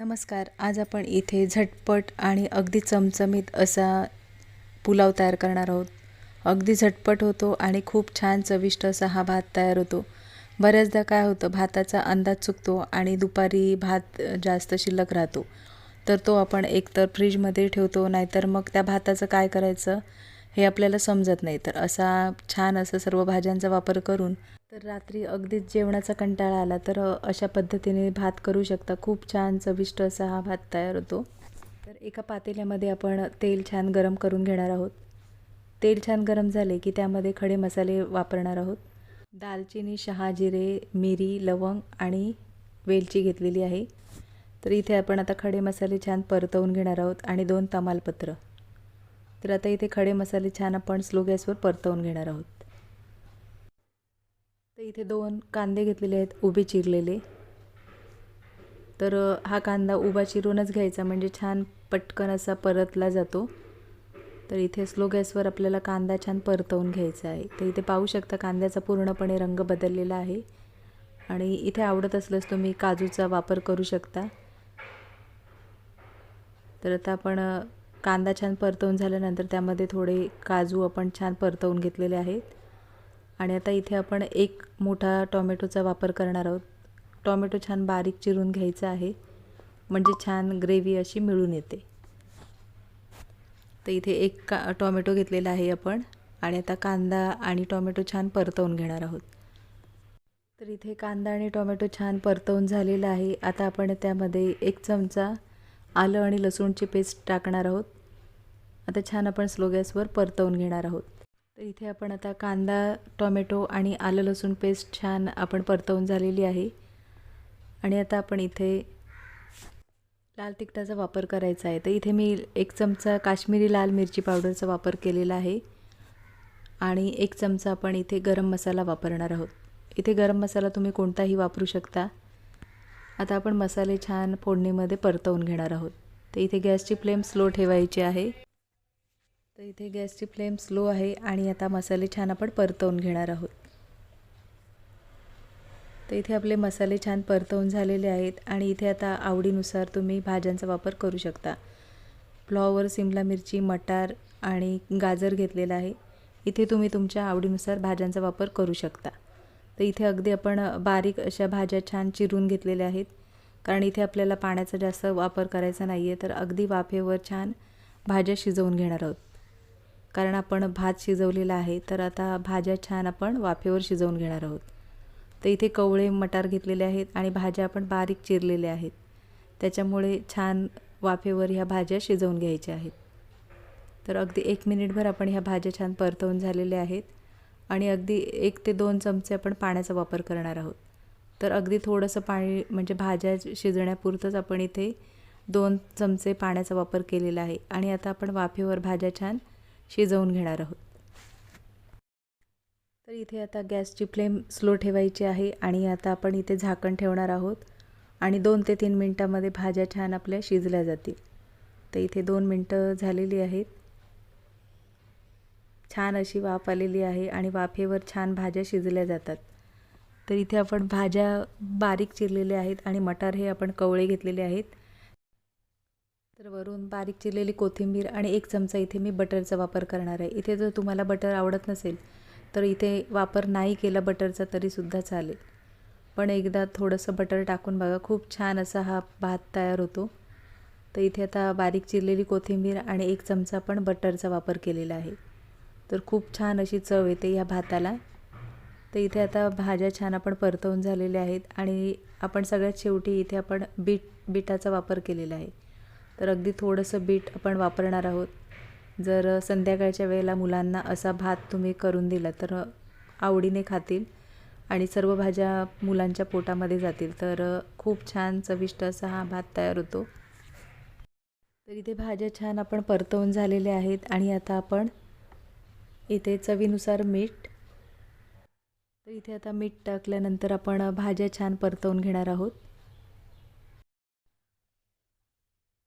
नमस्कार. आज आपण इथे झटपट आणि अगदी चमचमीत असा पुलाव तयार करणार आहोत. अगदी झटपट होतो आणि खूप छान चविष्ट असा हा भात तयार होतो. बऱ्याचदा काय होतं भाताचा अंदाज चुकतो आणि दुपारी भात जास्त शिल्लक राहतो. तर तो आपण एकतर फ्रीजमध्ये ठेवतो नाहीतर मग त्या भाताचं काय करायचं हे आपल्याला समजत नाही. तर असा छान असं सर्व भाज्यांचा वापर करून तर रात्री अगदीच जेवणाचा कंटाळा आला तर अशा पद्धतीने भात करू शकता. खूप छान चविष्ट असा हा भात तयार होतो. तर एका पातेल्यामध्ये आपण तेल छान गरम करून घेणार आहोत. तेल छान गरम झाले की त्यामध्ये खडे मसाले वापरणार आहोत. दालचिनी शहाजिरे मिरी लवंग आणि वेलची घेतलेली आहे. तर इथे आपण आता खडे मसाले छान परतवून घेणार आहोत आणि दोन तमालपत्र. तर आता इथे खडे मसाले छान आपण स्लो गॅसवर परतवून घेणार आहोत. तर इथे दोन कांदे घेतलेले आहेत उभे चिरलेले. तर हा कांदा उभा चिरूनच घ्यायचा म्हणजे छान पटकन असा परतला जातो. तर इथे स्लो गॅसवर आपल्याला कांदा छान परतवून घ्यायचा आहे. तर इथे पाहू शकता कांद्याचा पूर्णपणे रंग बदललेला आहे. आणि इथे आवडत असल्यास तुम्ही काजूचा वापर करू शकता. तर आता आपण कांदा छान परतवून झाल्यानंतर त्यामध्ये थोडे काजू आपण छान परतवून घेतलेले आहेत. आणि आता इथे आपण एक मोठा टॉमॅटोचा वापर करणार आहोत. टॉमॅटो छान बारीक चिरून घ्यायचा आहे. म्हणजे छान ग्रेव्ही अशी मिळून येते. तर इथे एक का टॉमॅटो घेतलेला आहे आपण. आणि आता कांदा आणि टॉमॅटो छान परतवून घेणार आहोत. तर इथे कांदा आणि टॉमॅटो छान परतवून झालेला आहे. आता आपण त्यामध्ये एक चमचा आलं आणि लसूणची पेस्ट टाकणार आहोत. आता छान आपण स्लो गॅसवर परतवून घेणार आहोत. तर इथे आपण आता कांदा टोमॅटो आणि आलं लसूण पेस्ट छान आपण परतवून झालेली आहे. आणि आता आपण इथे लाल तिखटाचा वापर करायचा आहे. तर इथे मी एक चमचा काश्मीरी लाल मिरची पावडरचा वापर केलेला आहे. आणि एक चमचा आपण इथे गरम मसाला वापरणार आहोत. इथे गरम मसाला तुम्ही कोणताही वापरू शकता. आता आपण मसाले छान फोडणीमध्ये परतवून घेणार आहोत. तर इथे गॅसची फ्लेम स्लो ठेवायची आहे. तर इथे गॅसची फ्लेम स्लो आहे आणि आता मसाले छान आपण परतवून घेणार आहोत. तर इथे आपले मसाले छान परतवून झालेले आहेत आणि इथे आता आवडीनुसार तुम्ही भाज्यांचा वापर करू शकता. फ्लॉवर सिमला मिरची मटार आणि गाजर घेतलेला आहे. इथे तुम्ही तुमच्या आवडीनुसार भाज्यांचा वापर करू शकता. तर इथे अगदी आपण बारीक अशा भाज्या छान चिरून घेतलेल्या आहेत. कारण इथे आपल्याला पाण्याचा जास्त वापर करायचा नाही आहे तर अगदी वाफेवर छान भाज्या शिजवून घेणार आहोत. कारण आपण भात शिजवलेला आहे तर आता भाज्या छान आपण वाफेवर शिजवून घेणार आहोत. तर इथे कवळे मटार घेतलेले आहेत आणि भाज्या आपण बारीक चिरलेल्या आहेत. त्याच्यामुळे छान वाफेवर ह्या भाज्या शिजवून घ्यायच्या आहेत. तर अगदी एक मिनिटभर आपण ह्या भाज्या छान परतवून झालेल्या आहेत आणि अगदी एक ते दोन चमचे आपण पाण्याचा वापर करणार आहोत. तर अगदी थोडंसं पाणी म्हणजे भाज्या शिजण्यापुरतंच आपण इथे दोन चमचे पाण्याचा वापर केलेला आहे. आणि आता आपण वाफेवर भाज्या छान शिजवून घेणार आहोत. तर इथे आता गॅसची फ्लेम स्लो ठेवायची आहे आणि आता आपण इथे झाकण ठेवणार आहोत आणि दोन ते तीन मिनटामध्ये भाज्या छान आपल्या शिजल्या जातील. तर इथे दोन मिनटं झालेली आहेत. छान अशी वाफ आलेली आहे आणि वाफेवर छान भाज्या शिजल्या जातात. तर इथे आपण भाज्या बारीक चिरलेल्या आहेत आणि मटार हे आपण कवळे घेतलेले आहेत. तर वरून बारीक चिरलेली कोथिंबीर आणि एक चमचा इथे मी बटरचा वापर करणार आहे. इथे जर तुम्हाला बटर आवडत नसेल तर इथे वापर नाही केला बटरचा तरीसुद्धा चालेल. पण एकदा थोडंसं बटर टाकून बघा खूप छान असा हा भात तयार होतो. तर इथे आता बारीक चिरलेली कोथिंबीर आणि एक चमचा पण बटरचा वापर केलेला आहे. तर खूप छान अशी चव येते या भाताला. तर इथे आता भाज्या छान आपण परतवून झालेल्या आहेत आणि आपण सगळ्यात शेवटी इथे आपण बीट बीटाचा वापर केलेला आहे. तर अगदी थोडंसं बीट आपण वापरणार आहोत. जर संध्याकाळच्या वेळेला मुलांना असा भात तुम्ही करून दिला तर आवडीने खातील आणि सर्व भाज्या मुलांच्या पोटामध्ये जातील. तर खूप छान चविष्ट असा हा भात तयार होतो. तर इथे भाज्या छान आपण परतवून झालेल्या आहेत आणि आता आपण इथे चवीनुसार मीठ. तर इथे आता मीठ टाकल्यानंतर आपण भाज्या छान परतवून घेणार आहोत.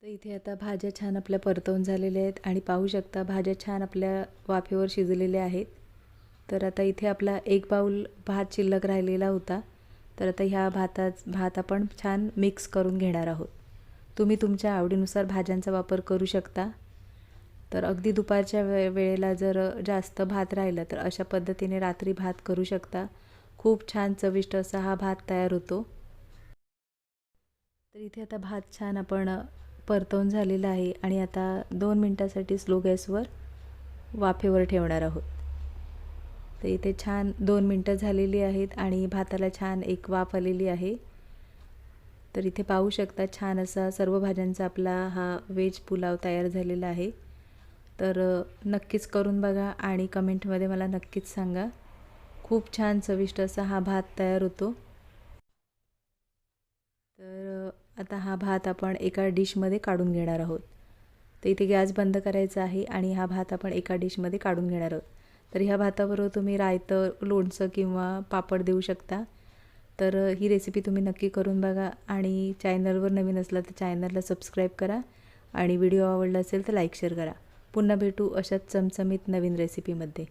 तर इथे आता भाज्या छान आपल्या परतवून झालेल्या आहेत आणि पाहू शकता भाज्या छान आपल्या वाफेवर शिजलेल्या आहेत. तर आता इथे आपला एक बाऊल भात शिल्लक राहिलेला होता. तर आता ह्या भाताच भात आपण छान मिक्स करून घेणार आहोत. तुम्ही तुमच्या आवडीनुसार भाज्यांचा वापर करू शकता. तर अगदी दुपारच्या वे वेळेला जर जास्त भात राहिला तर अशा पद्धतीने रात्री भात करू शकता. खूप छान चविष्ट असा हा भात तयार होतो. तर इथे आता भात छान आपण परतवून झालेलं आहे आणि आता दोन मिनटासाठी स्लो गॅसवर वाफेवर ठेवणार आहोत. तर इथे छान दोन मिनटं झालेली आहेत आणि भाताला छान एक वाफ आलेली आहे. तर इथे पाहू शकता छान असा सर्व भाज्यांचा आपला हा व्हेज पुलाव तयार झालेला आहे. तर नक्कीच करून बघा आणि कमेंटमध्ये मला नक्कीच सांगा. खूप छान चविष्ट असा हा भात तयार होतो. तर आता हा भात आपण एका डिशमध्ये काढून घेणार आहोत. तर इथे गॅस बंद करायचा आहे आणि हा भात आपण एका डिशमध्ये काढून घेणार आहोत. तर ह्या भाताबरोबर तुम्ही रायतं लोणचं किंवा पापड देऊ शकता. तर ही रेसिपी तुम्ही नक्की करून बघा आणि चॅनलवर नवीन असला तर चॅनलला सबस्क्राईब करा आणि व्हिडिओ आवडला असेल तर लाईक शेअर करा. पुन्हा भेटू अशाच चमचमीत नवीन रेसिपीमध्ये